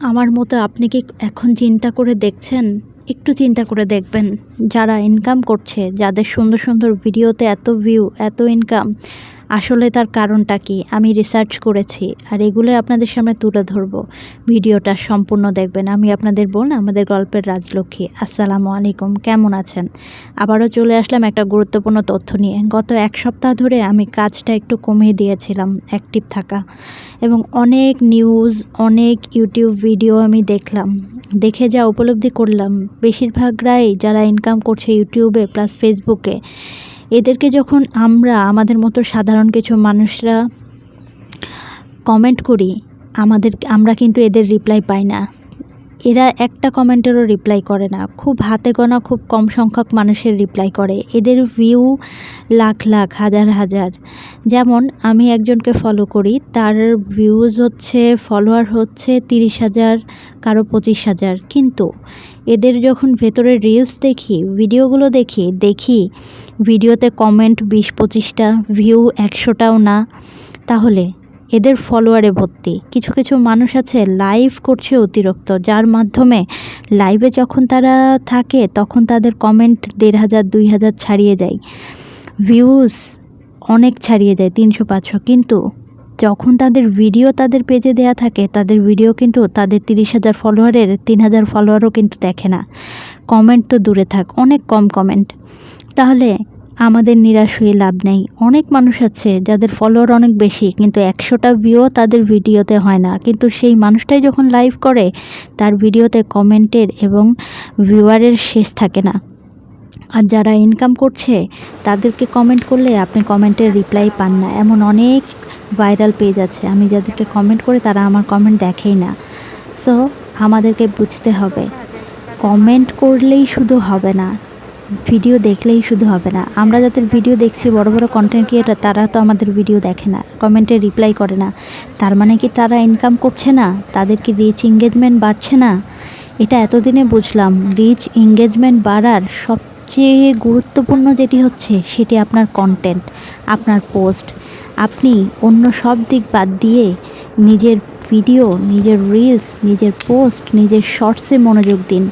আমার মতো আপনি কি এখন চিন্তা করে দেখছেন? একটু চিন্তা করে দেখবেন। যারা ইনকাম করছে, যাদের সুন্দর সুন্দর ভিডিওতে এত ভিউ এত ইনকাম আসলে তার কারণটা কি? আমি রিসার্চ করেছি, আর এগুলো আপনাদের সামনে তুলে ধরবো। ভিডিওটা সম্পূর্ণ দেখবেন। আমি আপনাদের বোন, আমাদের গল্পের রাজলক্ষ্মী। আসসালামু আলাইকুম, কেমন আছেন? আবারও চলে আসলাম একটা গুরুত্বপূর্ণ তথ্য নিয়ে। গত এক সপ্তাহ ধরে আমি কাজটা একটু কমিয়ে দিয়েছিলাম অ্যাক্টিভ থাকা। এবং অনেক নিউজ অনেক ইউটিউব ভিডিও আমি দেখলাম। দেখে যা উপলব্ধি করলাম বেশিরভাগ বেশিরভাগরাই যারা ইনকাম করছে ইউটিউবে প্লাস ফেসবুকে এদেরকে যখন আমরা, আমাদের মতো সাধারণ কিছু মানুষরা কমেন্ট করি, আমাদের, আমরা কিন্তু এদের রিপ্লাই পাই না। এরা একটা কমেন্টেরও রিপ্লাই করে না। খুব হাতে গোনা, খুব কম সংখ্যক মানুষের রিপ্লাই করে। এদের ভিউ লাখ লাখ, হাজার হাজার। যেমন আমি একজনকে ফলো করি, তার ভিউজ হচ্ছে ফলোয়ার হচ্ছে তিরিশ হাজার, কারও পঁচিশ হাজার। কিন্তু এদের যখন ভেতরে রিলস দেখি ভিডিওগুলো দেখি দেখি ভিডিওতে কমেন্ট বিশ পঁচিশটা ভিউ একশোটাও না, তাহলে এদের ফলোয়ারে ভর্তি। কিছু কিছু মানুষ আছে লাইভ করছে অতিরিক্ত, যার মাধ্যমে লাইভে যখন তারা থাকে, তখন তাদের কমেন্ট দেড় হাজার, দুই হাজার ছাড়িয়ে যায়। ভিউজ অনেক ছাড়িয়ে যায়, তিনশো, পাঁচশো। কিন্তু যখন তাদের ভিডিও তাদের পেজে দেয়া থাকে, তাদের ভিডিও কিন্তু তাদের তিরিশ হাজার ফলোয়ারের তিন হাজার ফলোয়ারও কিন্তু দেখে না। কমেন্ট তো দূরে থাক, অনেক কম কমেন্ট তাহলে আমাদের নিরাশ হয়ে লাভ নেই। অনেক মানুষ আছে যাদের ফলোয়ার অনেক বেশি, কিন্তু একশোটা ভিউ তাদের ভিডিওতে হয় না। কিন্তু সেই মানুষটাই যখন লাইভ করে, তার ভিডিওতে কমেন্টের এবং ভিউয়ারের শেষ থাকে না। আর যারা ইনকাম করছে, তাদেরকে কমেন্ট করলে আপনি কমেন্টের রিপ্লাই পান না। এমন অনেক ভাইরাল পেজ আছে। আমি যাদেরকে কমেন্ট করি, তারা আমার কমেন্ট দেখেই না। সো আমাদেরকে বুঝতে হবে। কমেন্ট করলেই শুধু হবে না ভিডিও দেখলেই শুধু হবে না। আমরা যাদের ভিডিও দেখছি, বড় বড় কন্টেন্ট ক্রিয়েটার তারা তো আমাদের ভিডিও দেখে না কমেন্টে রিপ্লাই করে না। তার মানে কি তারা ইনকাম করছে না? তাদের কি রিচ এঙ্গেজমেন্ট বাড়ছে না? এটা এতদিনে বুঝলাম। রিচ এঙ্গেজমেন্ট বাড়ার সবচেয়ে গুরুত্বপূর্ণ যেটি হচ্ছে সেটি আপনার কন্টেন্ট আপনার পোস্ট আপনি অন্য সব দিক বাদ দিয়ে নিজের ভিডিও নিজের রিলস নিজের পোস্ট নিজের শর্টসে মনোযোগ দিন।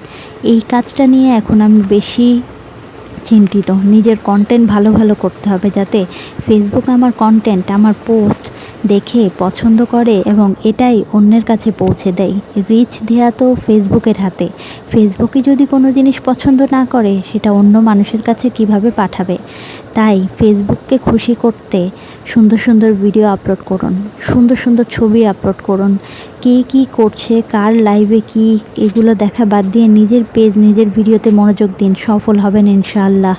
এই কাজটা নিয়ে এখন আমি বেশি চিন্তিত। নিজের কন্টেন্ট ভালো ভালো করতে হবে যাতে ফেসবুক আমার কন্টেন্ট আমার পোস্ট দেখে পছন্দ করে এবং এটাই অন্যের কাছে পৌঁছে দেয়। রিচ দেওয়া তো ফেসবুকের হাতে। ফেসবুকে যদি কোনো জিনিস পছন্দ না করে, সেটা অন্য মানুষের কাছে কীভাবে পাঠাবে? তাই ফেসবুককে খুশি করতে সুন্দর সুন্দর ভিডিও আপলোড করুন, সুন্দর সুন্দর ছবি আপলোড করুন। কে কি করছে, কার লাইভে কি, এগুলো দেখা বাদ দিয়ে নিজের পেজ নিজের ভিডিওতে মনোযোগ দিন, সফল হবেন ইনশাআল্লাহ।